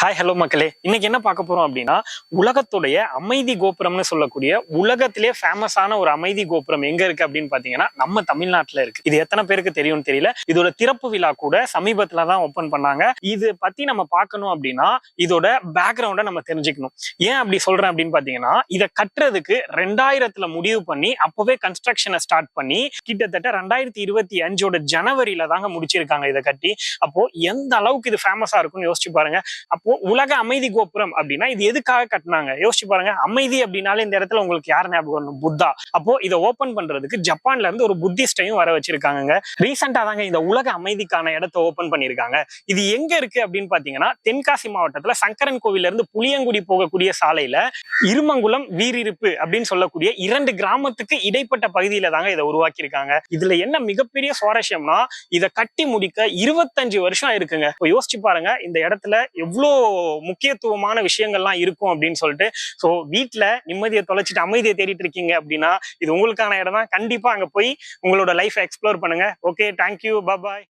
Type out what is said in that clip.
Hi hello மக்களே. இன்னைக்கு என்ன பார்க்க போறோம் அப்படின்னா உலகத்துடைய அமைதி கோபுரம்னு சொல்லக்கூடிய உலகத்திலே ஃபேமஸான ஒரு அமைதி கோபுரம் எங்க இருக்கு அப்படின்னு பாத்தீங்கன்னா நம்ம தமிழ்நாட்டுல இருக்கு. இது எத்தனை பேருக்கு தெரியும்னு தெரியல. இதோட திறப்பு விழா கூட சமீபத்துல தான் ஓப்பன் பண்ணாங்க. இது பத்தி நம்ம பார்க்கணும் அப்படின்னா இதோட பேக்ரவுண்டை நம்ம தெரிஞ்சுக்கணும். ஏன் அப்படி சொல்றேன் அப்படின்னு பாத்தீங்கன்னா இதை கட்டுறதுக்கு ரெண்டாயிரத்துல முடிவு பண்ணி அப்பவே கன்ஸ்ட்ரக்ஷனை ஸ்டார்ட் பண்ணி கிட்டத்தட்ட ரெண்டாயிரத்தி இருபத்தி அஞ்சோட ஜனவரியில தாங்க முடிச்சிருக்காங்க இதை கட்டி. அப்போ எந்த அளவுக்கு இது ஃபேமஸா இருக்கும்னு யோசிச்சு பாருங்க. அப்போ உலக அமைதி கோபுரம் அப்படின்னா இது எதுக்காக கட்டினாங்க? யோசிச்சு பாருங்க. அமைதி அப்படின்னாலே இந்த இடத்துல உங்களுக்கு யார் ஞாபகம் வரணும்? புத்தா. அப்போ இதை ஓபன் பண்றதுக்கு ஜப்பான்ல இருந்து ஒரு புத்திஸ்டையும் வர வச்சிருக்காங்க ரீசெண்டா தாங்க இந்த உலக அமைதிக்கான இடத்த ஓபன் பண்ணிருக்காங்க இது எங்க இருக்கு அப்படின்னு பாத்தீங்கன்னா தென்காசி மாவட்டத்துல சங்கரன் கோவில்ல இருந்து புளியங்குடி போகக்கூடிய சாலையில இருமங்குளம் வீரிருப்பு அப்படின்னு சொல்லக்கூடிய இரண்டு கிராமத்துக்கு இடைப்பட்ட பகுதியில தாங்க இதை உருவாக்கியிருக்காங்க. இதுல என்ன மிகப்பெரிய சுவாரஸ்யம்னா இதை கட்டி முடிக்க இருபத்தஞ்சு வருஷம் இருக்குங்க இப்போ யோசிச்சு பாருங்க இந்த இடத்துல எவ்வளோ முக்கியத்துவமான விஷயங்கள்லாம் இருக்கும் அப்படின்னு சொல்லிட்டு ஸோ வீட்டில் நிம்மதியை தொலைச்சிட்டு அமைதியை தேடிட்டு இருக்கீங்க அப்படின்னா இது உங்களுக்கான இடம் தான் கண்டிப்பா அங்க போய் உங்களோட லைஃப்பை எக்ஸ்ப்ளோர் பண்ணுங்க. Okay thank you bye